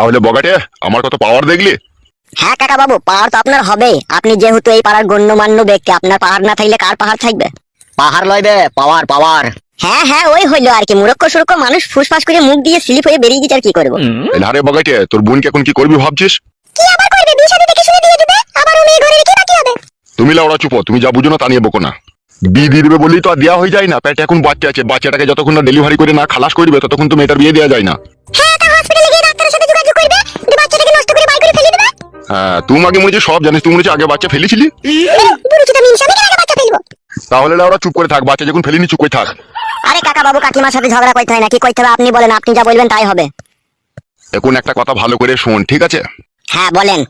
তাহলে বগাটে আমার কত পাওয়ার দেখলি? হ্যাঁ কাকা বাবু পাহাড় তো আপনার হবে আপনি যেহেতু এই পাড়ার গণ্যমান্য ব্যক্তি আপনার পাহাড় না থাকলে কার পাহাড় থাকবে? পাহাড় লইবে পাওয়ার পাওয়ার হ্যাঁ হ্যাঁ ওই হইল আর কি। মুরক্ষ সুরক্ষ মানুষ ফুসফাস করে মুখ দিয়ে স্লিপ হয়ে বেরিয়ে গেছে আর কি করব? আরে বগাটে তোর বোনকে এখন কি করবি ভাবছিস? কি আবার করবে? বিয়ে শাদী দেখে শুনে দিয়ে দিবে? আবার উনি ঘরে রেখে বাকি হবে? তুমি লাউড়া চুপো তুমি যা বুঝো না তা নিয়ে বকো না। বিয়ে দিয়ে দিবে বললেই তো আর দেওয়া হয়ে যায় না। পেটে এখন বাচ্চা আছে বাচ্চাটাকে যতক্ষণ না ডেলিভারি করে না খালাস করবে ততক্ষণ তো মেয়েটার বিয়ে দেওয়া যায় না। হ্যাঁ তা হসপিটালে গিয়ে হ্যাঁ তুমি আগে মনে হচ্ছে সব জানিস তুমি মনে হচ্ছে আগে বাচ্চা ফেলেছিলি? তাহলে লাউড়া চুপ করে থাক বাচ্চা যখন ফেলিনি চুপ করে থাক। আরে কাকা বাবু কাকিমার সাথে ঝগড়া করতে হয় না কি করতে হবে আপনি বলেন আপনি যা বলবেন তাই হবে। এখন একটা কথা ভালো করে শোন ঠিক আছে? হ্যাঁ বলেন।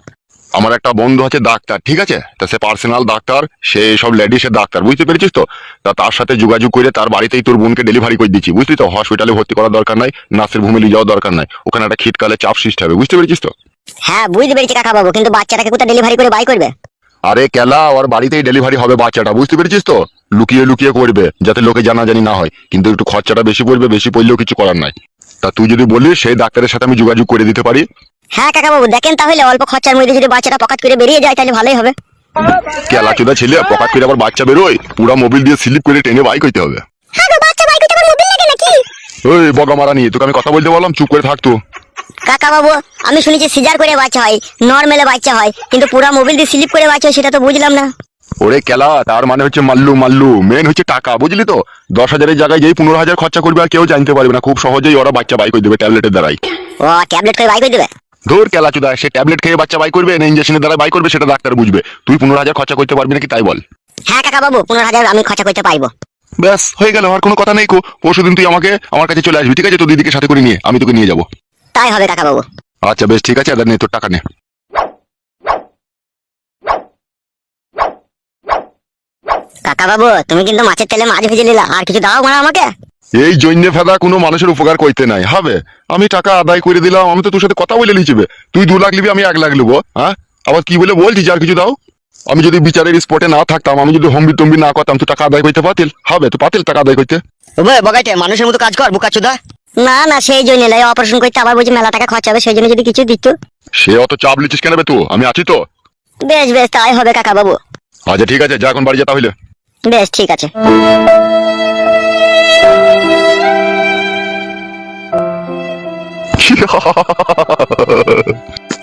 আমার একটা বন্ধু আছে ডাক্তার ঠিক আছে? তা সে পার্সোনাল ডাক্তার সে সব লেডিসের ডাক্তার বুঝতে পেরেছিস তো? তা তার সাথে যোগাযোগ করে তার বাড়িতেই তোর বোনকে ডেলিভারি করে দিচ্ছি বুঝলি তো? হসপিটালে ভর্তি করার দরকার নাই নার্সের ভূমি নিয়ে যাওয়ার দরকার নাই। ওখানে একটা শীতকালে চাপ সৃষ্টি হবে বুঝতে পেরেছিস তো? হ্যাঁ বুঝতে পেরেছি কাকা বাবু কিন্তু বাচ্চাটাকে কোথায় ডেলিভারি করে বাই করবে? আরে কেলা ওর বাড়িতেই ডেলিভারি হবে বাচ্চাটা বুঝতে পেরেছিস তো? লুকিয়ে লুকিয়ে করবে যাতে লোকে জানাজানি না হয়। কিন্তু একটু খরচাটা বেশি পড়বে বেশি পড়লেও কিছু করার নাই। তা তুই যদি বলিস সেই ডাক্তারের সাথে আমি যোগাযোগ করে দিতে পারি। হ্যাঁ কাকা বাবু দেখেন তাহলে অল্প খরচার মধ্যে যদি বাচ্চাটা পকেট করে বেরিয়ে যায় তাহলে ভালোই হবে। কেলা চোদা ছেলে পকাট করে আবার বাচ্চা বেরোয় পুরা মোবিল দিয়ে স্লিপ করে টেনে বাইক হইতে হবে। হ্যাঁ করতে নাকি? ওই বগা মারা নিয়ে তোকে আমি কথা বলতে বললাম চুপ করে থাকতো কাকা বাবু আমি শুনেছি সিজার করে বাচ্চা হয় নর্মালে বাচ্চা হয় কিন্তু পুরো মোবিল দিয়ে স্লিপ করে বাচ্চা হয় সেটা তো বুঝলাম না। ওরে কেলা তার মানে হচ্ছে মাল্লু মাল্লু মেন হচ্ছে টাকা বুঝলি তো? দশ হাজারের জায়গায় যেই পনেরো হাজার খরচা করবে আর কেউ জানতে পারবে না খুব সহজেই ওরা বাচ্চা বাই করে দেবে ট্যাবলেটের দ্বারাই। ও ট্যাবলেট করে বাই করে দেবে? ধর কেলা চুদা সে ট্যাবলেট খেয়ে বাচ্চা বাই করবে না ইঞ্জেকশনের দ্বারা বাই করবে সেটা ডাক্তার বুঝবে। তুই পনেরো হাজার খরচা করতে পারবি নাকি তাই বল। হ্যাঁ কাকা বাবু পনেরো হাজার আমি খরচা করতে পারব। ব্যাস হয়ে গেল আর কোনো কথা নেই কো। পরশু দিন তুই আমাকে আমার কাছে চলে আসবি ঠিক আছে? তোর দিদিকে সাথে করে নিয়ে আমি তোকে নিয়ে যাব। তাই হবে কাকা বাবু। আচ্ছা বেশ ঠিক আছে এবার নে তোর টাকা নে। কাকা বাবু তুমি কিন্তু মাছের তেলে মাছ ভেজে নিলা আর কিছু দাও মারা আমাকে? এই জন্য ফেদা কোনো মানুষের উপকার করতে নাই হবে? আমি টাকা আদায় করে দিলাম আমি তো তোর সাথে কথা বলে লিচিবে তুই দু লাখ নিবি আমি এক লাখ নেব হ্যাঁ? আবার কি বলে বলছিস আর কিছু দাও? আমি যদি বিচারের স্পটে না থাকতাম আমি যদি হম্বি টম্বি না করতাম তুই টাকা আদায় করতে পাতিল হবে তো পাতিল টাকা আদায় করতে। বগাইতে মানুষের মতো কাজ কর বুকা চুদা না না সেই জন্য নয় অপারেশন করতে আবার বলছি মেলা টাকা খরচ হবে সেই জন্য যদি কিছু দিত। সে অত চাপ লিচিস কেন বে তুই? আমি আছি তো। বেশ বেশ তাই হবে কাকা বাবু আচ্ছা ঠিক আছে যা এখন বাড়ি যা তাহলে। বেশ ঠিক আছে।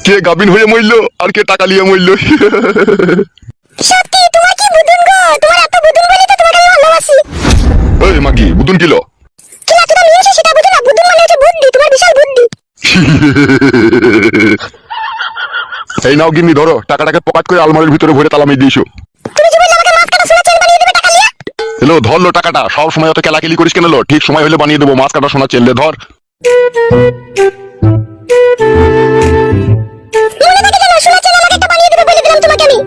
কে গাবিন হয়ে মরল আর কে টাকা নিয়ে মরল? সত্যি তোমার কি বুদুন গো? তোমার এত বুদুন বলে তো তোমাকে আমি ভালোবাসি। ওই মাগি বুতুন কিলো? কি এতটা নিয়েছে সেটা বুঝো না বুদুন মানে হচ্ছে বুদ্ধি তোমার বিশাল বুদ্ধি এই নাও গিন্নি ধরো। টাকাটাকে পকাট করে আলমারির ভিতরে ভরে তালা মেরে দিয়েছ। হ্যালো ধরলো টাকাটা। সব সময় অত কেলাকেলি করিস কেন লো? ঠিক সময় হলে বানিয়ে দেবো মাছ কাটা সোনা চেললে ধর। মনে থাকে যেন সোনা চেন আমাকে একটা বানিয়ে দেবে বলে দিলাম তোমাকে আমি।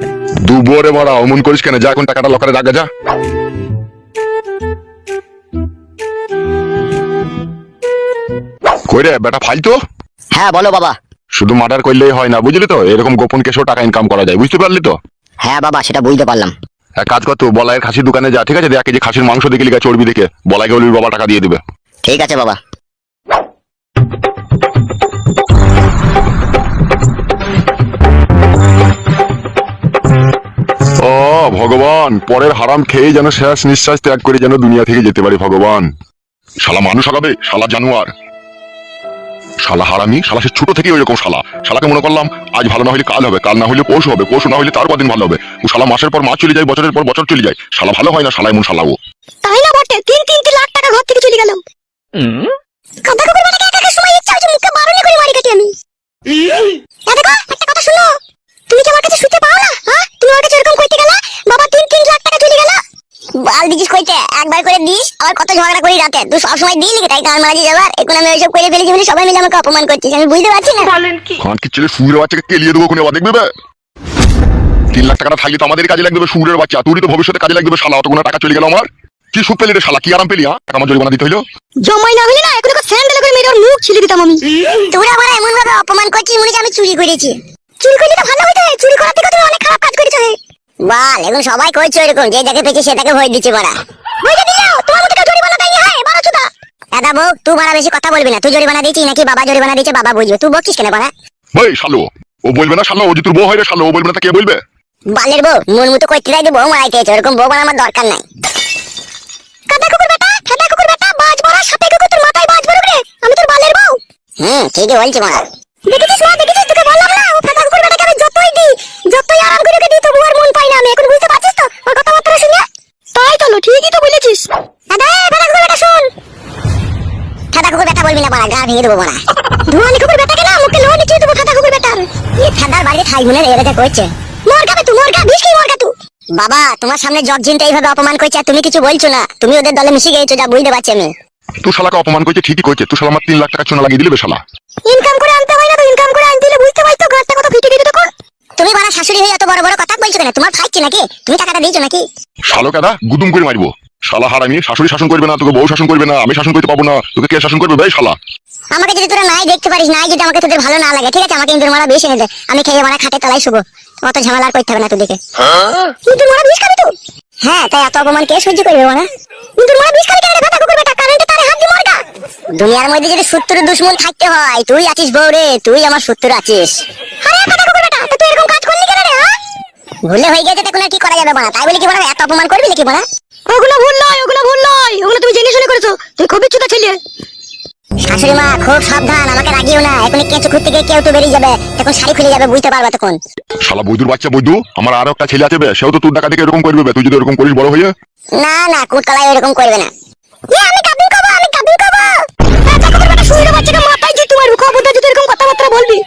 দু বোরে মারা অমন করিস কেন? যা এখন টাকাটা লকারে রাখা যা। কই রে বেটা ফাইতো হ্যাঁ বলো বাবা। শুধু মার্ডার করলেই হয় না বুঝলি তো? এরকম গোপন কেসেও টাকা ইনকাম করা যায় বুঝতে পারলি তো? হ্যাঁ বাবা সেটা বুঝতে পারলাম। এক কাজ কর তো বলাইয়ের খাসির দোকানে যা ঠিক আছে? দেখ কেজি খাসির মাংস দেখে লিখা চর্বি দেখে বলাইকে বলবি বাবা টাকা দিয়ে দেবে। ঠিক আছে বাবা। ও ভগবান পরের হারাম খেয়ে যেন শেষ নিঃশ্বাস ত্যাগ করে যেন দুনিয়া থেকে যেতে পারি ভগবান। শালা মানুষ হবে শালা জানোয়ার। শালা হারামি, শালা সে ছোট থেকে ওইরকম শালা। শালাকে মনে করলাম, আজ ভালো না হলে কাল হবে, কাল না হলে পরশু হবে, পরশু না হলে তার কদিন ভালো হবে। শালা মাসের পর মাস চলে যায়, বছরের পর বছর চলে যায়। শালা ভালো হয় না, শালা এমন শালা ও। তাই না বটে? তিন তিনটি লাখ টাকা ঘর থেকে চলে গেল কাদা কুকুর বাটাকে একা একা সময় ইচ্ছা হচ্ছে মুখে বারণে করে মারি কাটি আমি। দেখো একটা কথা শুনো। তুমি কি আমার কাছে শুতে পাও না? হ্যাঁ? তুমি আমার কাছে এরকম কইতে গেলা? বাবা, তিন তিন লাখ বাল দিছিস কইতে একবার করে দিস আবার কত ঝগড়া করি রাতে। তুই সবসময় দিই লিখে তাই মারাজি যাবার। এখন আমি ওইসব করে ফেলেছি বলে সবাই মিলে আমাকে অপমান করছিস। আমি বুঝতে পারছি না। খান কি ছেলে সুরের বাচ্চাকে কেলিয়ে দেবো কোনে দেখবে বে? তিন লাখ টাকাটা থাকলে তো আমাদের কাজে লাগবে সুরের বাচ্চা। তুই তো ভবিষ্যতে কাজে লাগবে শালা অতগুলো টাকা চলে গেল আমার। কি সুখ পেলি রে শালা? কি আরাম পেলি হ্যাঁ? টাকা আমার জরিমানা দিতে হইল? জমাই না হলে না এখন স্যান্ডেল করে মেরে ওর মুখ ছিলে দিতাম আমি। তোরা আমার এমন ভাবে অপমান করছিস মনে হচ্ছে আমি চুরি করেছি। চুরি করলে তো ভালো হইতো চুরি করার থেকে তুমি অনেক খারাপ কাজ করেছ বাল এখন সবাই করছে এরকম যে যাকে পেয়েছে সেটাকে ভয় দিচ্ছে বড়া। ভয় দিলে তোমার মতো কেউ জরিমানা দেয়নি? হয় বারো চুদা। দাদা বউ তুই বাড়া বেশি কথা বলবি না। তুই জরিমানা দিয়েছিস নাকি? বাবা জরিমানা দিয়েছে বাবা বুঝবে। তুই বকিস কেন বাড়া? ভাই শালো ও বলবে না? শালো ও যে তোর বউ হয় রে শালো ও বলবে না তা কে বলবে? বালের বউ মন মতো করতে চাইতে বউ মারাইতে হয়েছে ওরকম বউ বাড়া আমার দরকার নাই। কাদা কুকুর বেটা ফেদা কুকুর বেটা বাজ বড়া সাপে কুকুর তোর মাথায় বাজ বড় রে। আমি তোর বালের বউ। হুম ঠিকই বলছি মারা দেখেছিস না দেখেছিস? তোকে বললাম না ও ফেদা কুকুর আমি যতই আরাম করে দিই তবু আর মন পাই না আমি। এখন বুঝতে পারছিস তো? ওর কথাবার্তা শুনে? তাই তো ঠিকই তো বলেছিস। দাদা এ ফেদা কুকুর বেটা শুন। কুকুর বেটা বলবি না বাড়া গা ভেঙে দেবো বাড়া। ধোয়ানি কুকুর বেটাকে না মুখে চিয়ে দেবো কুকুর বেটার। এই ফেদার বাড়িতে মর গাবে তুই মর গা বিষ কি মর গা তুই বাবা তোমার সামনে জগ জিনতে এইভাবে অপমান করছে আর তুমি কিছু বলছো না। তুমি ওদের দলে মিশে গেছো যা বুঝতে পারছি আমি। তুই শালাকে অপমান করছে ঠিকই করছে তুই শালা আমার তিন লাখ টাকা চুনা লাগিয়ে দিলে শালা। ইনকাম করে আনতে হয় না তো ইনকাম করে আনতে দিলে বুঝতে পারছ ঘরটা কত ফিটে গেছে তখন? তুমি বাড়া শাশুড়ি হয়ে এত বড় বড় কথা বলছো কেন? তোমার ফাইছে নাকি? তুমি টাকাটা দিয়েছ নাকি? শালো কাদা গুদুম করে মারবো। শালা হারামি শাশুড়ি শাসন করবে না তোকে বউ শাসন করবে না আমি শাসন করতে পাবো না তোকে কে শাসন করবে ভাই শালা? আমাকে যদি তোরা নাই দেখতে পারিস নাই যদি আমাকে তোদের ভালো না লাগে ঠিক আছে? আমাকে ইন্দুর মারা বিষ এনে দে আমি খেয়ে মারা খাটে তলায় শুবো। অত ঝামেলা আর করতে হবে না তোদেরকে। ইন্দুর মারা বিষ খাবি তুই হ্যাঁ তাই এত অপমান কে সহ্য করবে না ইন্দুর মারা বিষ খাবি কেন রে? ভাতা কুকুর বেটা কারেন্টে তারে হাত দিয়ে মরগা দুনিয়ার মধ্যে যদি শত্রু দুশ্মন থাকতে হয় তুই আছিস বউরে তুই আমার শত্রু আছিস। আরে বেটা তা তুই এরকম কাজ করলি কেন রে হ্যাঁ? ভুলে হয়ে গেছে তখন আর কি করা যাবে বানা তাই বলে কি বানা এত অপমান করবি নাকি বানা ওগুলো ভুল নয় ওগুলো ভুল নয় ওগুলো তুমি জেনে শুনে করেছ। তুই খুবই চুদা ছেলে। শাশুড়ি মা খুব সাবধান আমাকে রাগিও না। এখন কেঁচো খুঁজতে গিয়ে কেউ তো বেরিয়ে যাবে। তখন শাড়ি খুলে যাবে বুঝতে পারবা তখন। শালা বৈদুর বাচ্চা বৈদু আমার আরও একটা ছেলে আছে বে সেও তো তোর টাকা থেকে এরকম করবে বে। তুই যদি এরকম করিস বড় হয়ে। না না কুটকলাই এরকম করবে না। এ আমি কাবিন করব আমি কাবিন করব। রাজা কবর বেটা শুইরে বাচ্চাকে মাথায় জিতু মারবো খবরদার যদি এরকম কথাবার্তা বলবি।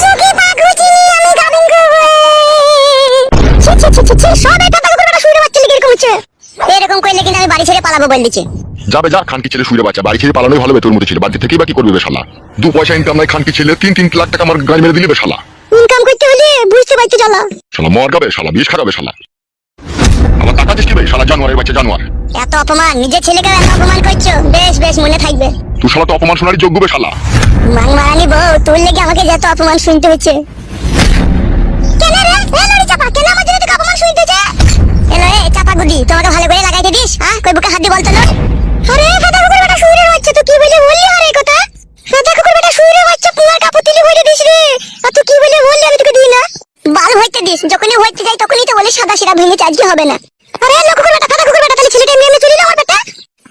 চুকি পাগুচি ছি ছি ছি ছি ছি সব এটা কাবিন বেটা শুইরে বাচ্চা লিখে এরকম হচ্ছে? এরকম করলে কিন্তু আমি বাড়ি ছেড়ে পালাবো বল দিচ্ছে। যাবে যা খানকি ছেলে শুয়ে বাচ্চা বাড়ি ছেড়ে পালানোই ভালো তোর মতো ছেলে। বাড়ি থেকে বা কি করবে বে শালা? দু পয়সা ইনকাম নাই খানকি ছেলে তিন তিন লাখ টাকা আমার গাড়ি মেরে দিলে বে শালা। ইনকাম করতে হলে বুঝতে পারতে শালা মর গাবে শালা বিষ খারাবে শালা। আমার টাকা দিস কি বে? শালা জানোয়ারের বাচ্চা জানোয়ার। এত অপমান নিজের ছেলেকে এত অপমান করছ? বেশ বেশ মনে থাকবে। তুই শালা তো অপমান শোনারই যোগ্য বে শালা। মান মারানি বউ তোর লেগে আমাকে যত অপমান শুনতে হচ্ছে। কেন রে? এ লড়ি চাপা কেন আমার জন্য তোকে অপমান এলো এ চাপা গুদি তোমাকে ভালো করে লাগাইতে দিস হ্যাঁ? কই বুকে হাত দিয়ে বলতো লোক আরে ফাটা কুকুর বেটা শুইরে বাচ্চা তুই কি বলে বললি? আরে কথা। ফাটা কুকুর বেটা শুইরে বাচ্চা পুয়ার কাপড় তুলি বলে দিস রে। আর তুই কি বলে বললি আমি তোকে দিই না। বাল হইতে দিস যখনই হইতে যাই তখনই তো বলে সাদা সিরা ভেঙে আজকে হবে না। আরে লোক কুকুর বেটা ফাটা কুকুর বেটা তাহলে ছেলেটা এমনি এমনি চলি না আমার বেটা?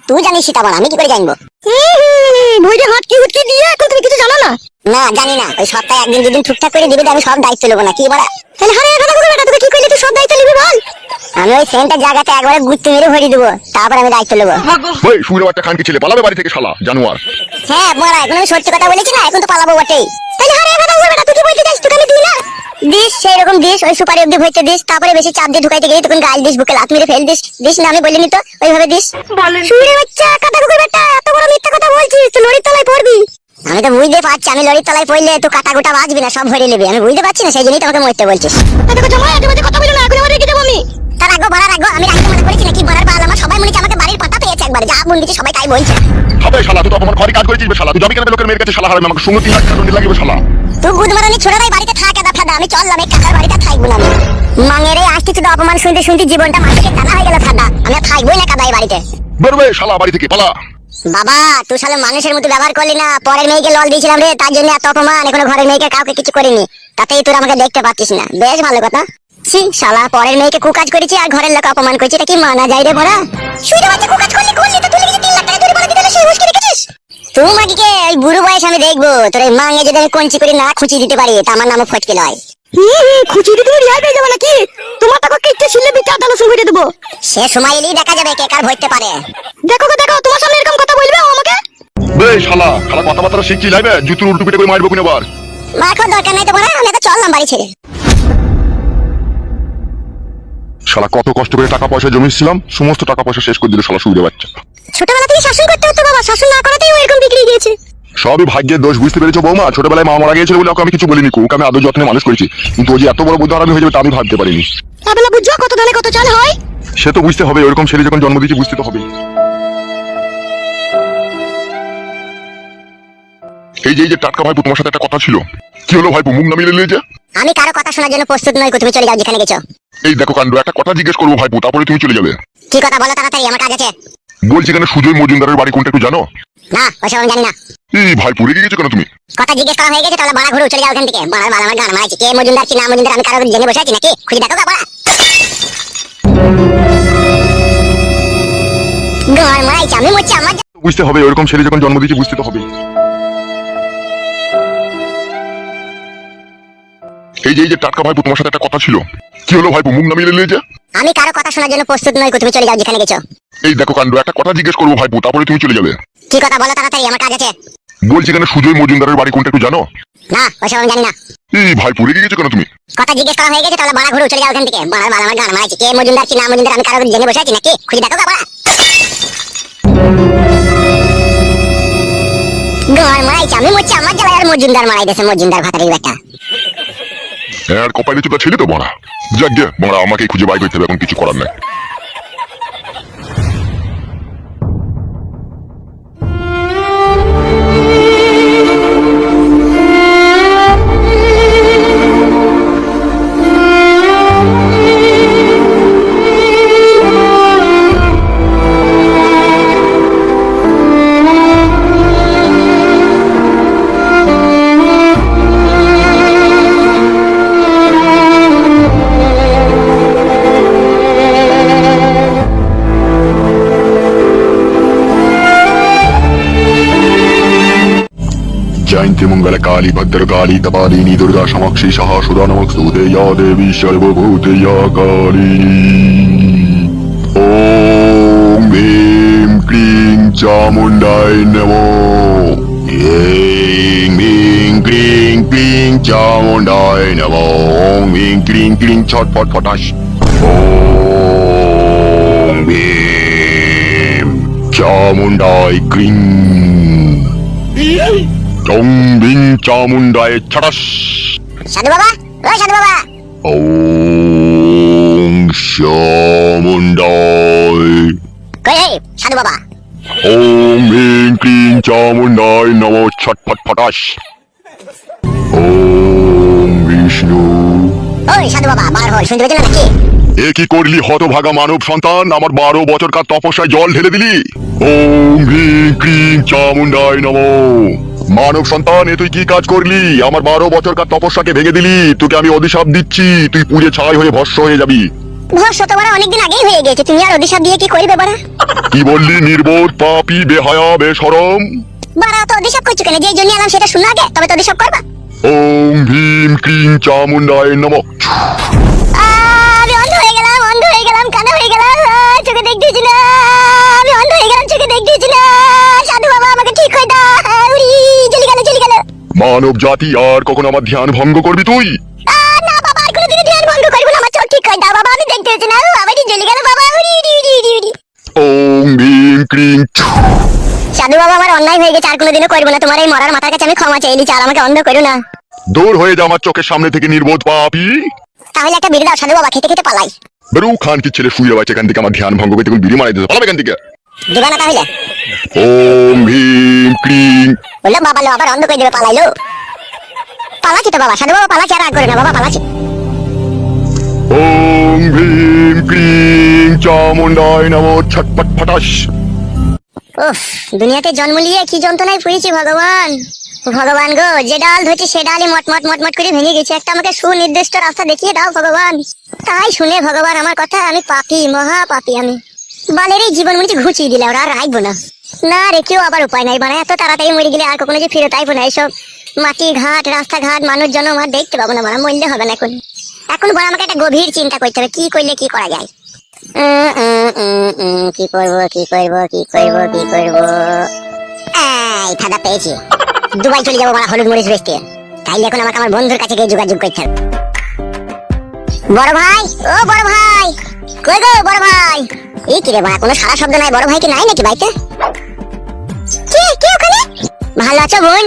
তুই জানিস সেটা আমি কি করে জানব? ভইরে হাত কি উঠকে দিয়ে এখন তুমি কিছু জানো না? না জানি না ওই সপ্তাহে একদিন দুদিন ঠিকঠাক করে দিবি আমি সব দায়িত্ব নেব না কি বলা তাহলে হারে কথা বলবে না তোকে কি করলি তুই সব দায়িত্ব নিবি বল আমি ওই সেন্টার জায়গাতে একবারে গুত্তি মেরে ভরিয়ে দেবো তারপর আমি দায়িত্ব নেব। ওই শুয়ে বাচ্চা খানকি ছেলে পালাবে বাড়ি থেকে শালা জানোয়ার। হ্যাঁ বড়া এখন আমি সত্যি কথা বলেছি না এখন তো পালাবো বটেই। তাহলে হারে কথা বলবে না তুই কি বলতে চাস? তোকে আমি দিই না? দিস সেই রকম দিস ওই সুপারি অব্দি ভরতে দিস তারপরে বেশি চাপ দিয়ে ঢুকাইতে গেলে তখন গাল দিস বুকে লাত মেরে ফেল দিস। দিস না আমি বলিনি তো ওইভাবে দিস। শুয়ে বাচ্চা কাটা কুকুর বেটা এত বড় মিথ্যা কথা বলছিস তুই লড়ির তলায় পড়বি। আমি তো বুঝতে পারছি আমি লড়ির তলায় পড়লে তুই কাটা গোটা বাঁচবি না সব ভরে নেবে। আমি বুঝতে পারছি না সেই জন্যই তোমাকে মরতে বলছিস। কথা বলো না এখন আমার রেখে দেবো আমি। তার রাখব আমি রাখতে মনে করেছি নাকি বাল আমার? সবাই মনে আমাকে বাড়ির পাতা পেয়েছে একবার। যা মন দিচ্ছে সবাই তাই বলছে। হবে শালা তুই তো অপমান ঘরে কাজ করেছিস শালা। তুই যাবি কেন লোকের মেয়ের কাছে? শালা আমাকে সঙ্গে তিন লাখ টাকা দণ্ড লাগবে শালা। তুই গুদমারানি ছোড়ারাই বাড়িতে থাক ফাদা। আমি চললাম এই কাকার বাড়িতে থাকব না আমি। মাঙের এই আসতে শুধু অপমান শুনতে শুনতে জীবনটা মাটিতে দানা হয়ে গেল ফাদা। আমি থাকবোই না কাদা এই বাড়িতে। বেরোবে শালা বাড়ি থেকে পালা। বাবা তুই শালা মানুষের মতো ব্যবহার করলি না। পরের মেয়েকে লল দিয়েছিলাম রে তার জন্য এত অপমান। এখনও ঘরের মেয়েকে কাউকে কিছু করিনি। তাতেই তোর আমাকে দেখতে পাচ্ছিস না। বেশ ভালো কথা। ছি শালা পরের মেয়েকে কুকাজ করেছি আর ঘরের লোক অপমান করেছি এটা কি মানা যায় রে বড়া? শুইতে বাচ্চা কুকাজ করলি করলি তো তুই লিখে তিন লাখ টাকা জরিমানা দিতে হলো সেই হুঁশকে রেখেছিস তুই মাগিকে ওই বুড়ো বয়স আমি দেখব তোর এই মাঙে যদি আমি কঞ্চি করে না খুঁচি দিতে পারি তা আমার নামও ফটকে লয়। খুঁচি দিতে তুমি রিহাই পেয়ে যাবে নাকি? তোমার টাকা কিচ্ছে ছিলে বিচার দালো সুবিধে দেবো। সে সময় এলেই দেখা যাবে কে কার ভরতে পারে। দেখো গো দেখো তোমার সামনে এরকম কথা বলবে আমাকে? বে শালা শালা কথাবার্তা শিখছি লাইবে জুতুর উল্টো পিটে করে মারবো কিনা বার মাখো দরকার নাই তো বড়া আমি তো চললাম বাড়ি ছেড়ে। শালা কত কষ্ট করে টাকা পয়সা জমিয়েছিলাম সমস্ত টাকা পয়সা শেষ করে দিল শালা সুবিধে বাচ্চা। ছোটবেলা থেকে শাসন করতে হতো বাবা শাসন না করাতেই ও এরকম বিগড়ে গিয়েছে। সবই ভাগ্যের দোষ বুঝতে পেরেছ বৌমা? ছোটবেলায় মা মারা গিয়েছিল বলে ওকে আমি কিছু বলিনি ওকে আমি আদর যত্নে মানুষ করেছি। কিন্তু ও যে এত বড় বুদ্ধ আমি হয়ে যাবে তা আমি ভাবতে পারিনি। তাবেলা বুঝছ কত ধানে কত চাল হয়? সে তো বুঝতে হবে ওরকম ছেলে যখন জন্ম দিয়েছে বুঝতে তো হবে এই যে এই যে টাটকা ভাইপো তোমার সাথে একটা কথা ছিল। কি হলো ভাইপো মুখ নামিয়ে নিলে যে? আমি কারও কথা শোনার জন্য প্রস্তুত নই তুমি চলে যাও যেখানে গেছো। এই দেখো কাণ্ড একটা কথা জিজ্ঞেস করব ভাইপো তারপরে তুমি চলে যাবে। কি কথা বলো তাড়াতাড়ি আমার কাজ আছে। বলছি কেন সুজয় মজুমদারের বাড়ি কোনটা একটু জানো? না ওসব আমি জানি না। এই ভাই পুরে গেছো কেন তুমি? কথা জিজ্ঞেস করা হয়ে গেছে তাহলে বাড়া ঘুরে চলে যাও ওখান থেকে। বাড়ার বাড়া আমার গান মারাইছে। কে মজুমদার কি না মজুমদার আমি কারও জেনে বসে আছি নাকি? খুঁজে দেখো বাড়া। গান মারাইছে আমি মরছি আমার বুঝতে হবে ওরকম ছেলে যখন জন্ম দিয়েছে বুঝতে তো হবে এই যে এই যে টাটকা ভাইপো তোমার সাথে একটা কথা ছিল। কি হলো ভাইপো মুখ নামিয়ে নিলে যে? আমি কারও কথা শোনার জন্য প্রস্তুত নই তুমি চলে যাও যেখানে গেছো। এই দেখো কাণ্ড একটা কথা জিজ্ঞেস করব ভাইপো তারপরে তুমি চলে যাবে। কি কথা বলো তাড়াতাড়ি আমার কাজ আছে। বলছি এখানে সুজয় মজুমদারের বাড়ি কোনটা একটু জানো? না ওসব আমি জানি না। এই ভাই পুরে গেছো কেন তুমি? কথা জিজ্ঞেস করা হয়ে গেছে তাহলে বাড়া ঘুরে চলে যাও ওখান থেকে। বাড়ার বাড়া আমার গান মারাইছে। কে মজুমদার কি না মজুমদার আমি কারও জেনে বসে আছি নাকি? খুঁজে দেখো বাড়া গান মারাইছে আমি মরছি আমার জ্বালায় আর মজুমদার মারাই দিয়েছে মজুমদার ভাতারি বেটা। আর কপালে চুটা ছেলে তো বড়া যাক গে বড়া আমাকে খুঁজে বাই করতে হবে, এখন কিছু করার নাই। నిత్యమంగళ కాళి భద్రకాళి కపాలిని దుర్గా సమాక్షి సహా సుధా నమస్తూతే యా దేవి సర్వభూతే యా కాళీ ఓం భీం క్లీం చాముండాయ నమో ఏం భీం క్లీం క్లీం చాముండాయ నమో ఓం భీం క్లీం క్లీం ছট ফট ফটাশ ఓం భীম চামুন্ডায় ক্লিং ডংবিং চামুন্ডায় ছটস সাধু বাবা ও সাধু বাবা ওং চামুন্ডায় কই সাধু বাবা ওং হিং চামুন্ডায় ছট ফট ফটাস ওং বিষ্ণু ওই সাধু বাবা বার হই শুনতে নাকি এ কি করলি হতভাগা মানব সন্তান? আমার বারো বছরকার তপস্যায় জল ঢেলে দিলি। ওম ভীম ক্রিং চামুন্ডায় নমঃ মানব সন্তান এ তুই কি কাজ করলি? আমার বারো বছরকার তপস্যাকে ভেঙে দিলি? তোকে আমি অভিশাপ দিচ্ছি। তুই পুড়ে ছাই হয়ে ভস্য হয়ে যাবি। ভস্য তো বাড়া অনেকদিন আগেই হয়ে গেছে তুমি আর অভিশাপ দিয়ে কি করবে বাড়া কি বললি নির্বোধ পাপি বেহায়া বেসরম? বাড়া তো অভিশাপ করছ কেন? যে জন্য এলাম সেটা শুনো আগে? তবে তো অভিশাপ করবা। ওং ভীম ক্লিং চামুন্ডায় নম। মানব জাতি আর কখনো আমার ধ্যান ভঙ্গ করবি তুই? না বাবা আর কোনোদিনও ধ্যান ভঙ্গ করব না আমার চোখ ঠিক করে দাও বাবা আমি দেখতে পাচ্ছি না। আবার চলে গেল বাবা। উড়ি উড়ি উড়ি উড়ি উড়ি। ভীম ক্লিং সাধু বাবা আমার অন্যায় হয়ে গেছে আর কোনোদিনও করব না। তোমার এই মরার মাথার কাছে আমি ক্ষমা চাই নিচ্ছি আর আমাকে অন্ধ করো না। দূর হয়ে যা আমার চোখের সামনে থেকে নির্বোধ পাপি। তাহলে একটা বিড়ি দাও সাধু বাবা খেতে খেতে পালাই। বেরু খান কি ছেলে শুয়ে রয়েছে এখান থেকে আমার ধ্যান ভঙ্গ করে বিড়ি মারাই দিতে পালাবে এখান থেকে। দিবা না তাহলে? ওম ভীম ক্লিং। বাবা লো আবার অন্ধ করে দেবে পালাইলো। পালাচ্ছি তো বাবা সাধু বাবা পালাচ্ছি আর রাগ করে না বাবা পালাচ্ছি। ওম ভীম ক্লিং চামুন্ডায় নম ছটপট ফটাস। উফ দুনিয়াতে জন্ম নিয়ে কি যন্ত্রণায় পড়েছি ভগবান। ভগবান গো যে ডাল ধরছি সে ডালই মট মট মট মট করে ভেঙে গেছে। একটা আমাকে সুনির্দিষ্ট রাস্তা দেখিয়ে দাও ভগবান। তাই শুনে ভগবান আমার কথা আমি পাপি মহা পাপি আমি। বালের এই জীবন মনে ঘুচিয়ে দিলে ওরা আর রাখব না। না রেখেও আবার উপায় নাই। মানে এত তাড়াতাড়ি মরে গেলে আর কখনো যে ফিরত আইবো না। এইসব মাটি ঘাট, রাস্তাঘাট, মানুষজন আমার দেখতে পাবো না। মানে মরলে হবে না এখন। এখন বড় আমাকে একটা গভীর চিন্তা করতে হবে, কি করলে কি করা যায়? কি কি কি কি এই পেয়েছি। দুবাই চলে যাব মানে হলুদ মরিচ বেচতে। তাইলে এখন আমাকে আমার বন্ধুর কাছে গিয়ে যোগাযোগ করতে হবে। বড় ভাই, ও বড় ভাই, কই গো বড় ভাই? এই কোনো সারা শব্দ নাই, বড় ভাই কি নাই নাকি কে কে ওখানে? ভালো আছো বোন?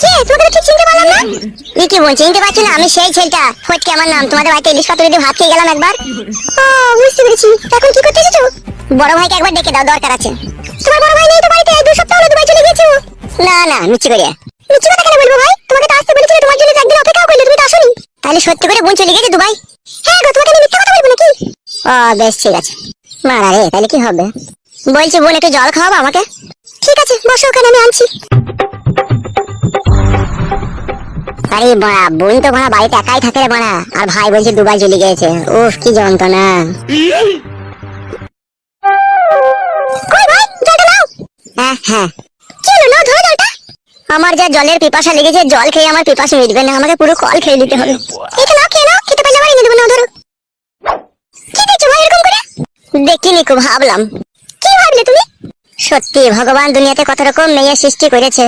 কে ঠিক চিনতে পারলাম না। কি বোন, চিনতে না, আমি সেই ছেলেটা। ফটকে আমার নাম, তোমাদের বাড়িতে ইলিশ পাতুরি দিয়ে ভাত খেয়ে গেলাম একবার। ও, বুঝতে পেরেছি। এখন কি করতে এসেছ? বড় ভাইকে একবার দাও, দরকার আছে। তোমার বড় ভাই নেই তো বাড়িতে সপ্তাহ হলো দুবাই চলে গেছে। না না মিচ্ছি করে মিচ্ছি কথা কেন বলব ভাই? তোমাকে তো আসতে বলেছিল তোমার জন্য একদিন অপেক্ষা করলে, তুমি তো আসোনি। তাহলে সত্যি করে বোন চলে গেছে দুবাই? হ্যাঁ গো, তোমাকে আমি মিথ্যা কথা বলব নাকি? ও, বেশ, ঠিক আছে। মারা রে, তাহলে কি হবে? বলছি, বোন, একটু জল খাওয়াবো আমাকে? ঠিক আছে, বসো, ওখানে আমি আনছি। আরে বাড়া, বোন তো বাড়া, বাড়িতে একাই থাকে রে বাড়া। আর ভাই বলছে দুবাই চলে গিয়েছে। উফ, কি যন্ত্রণা। কই ভাই জলটা নাও। হ্যাঁ হ্যাঁ। হলো নাও, ধরো জলটা। আমার যা জলের পিপাসা লেগেছে, জল খেয়ে আমার পিপাসা মিটবে না। আমাকে পুরো কল খেয়ে নিতে হবে। এটা নাও, খেয়ে নাও, খেতে পারলে আবার এনে দেবো, নাও, ধরো। দেখিনি খুব ভাবলাম। কি ভাবলে তুমি? সত্যি ভগবান দুনিয়াতে কত রকম মেয়ে সৃষ্টি করেছে।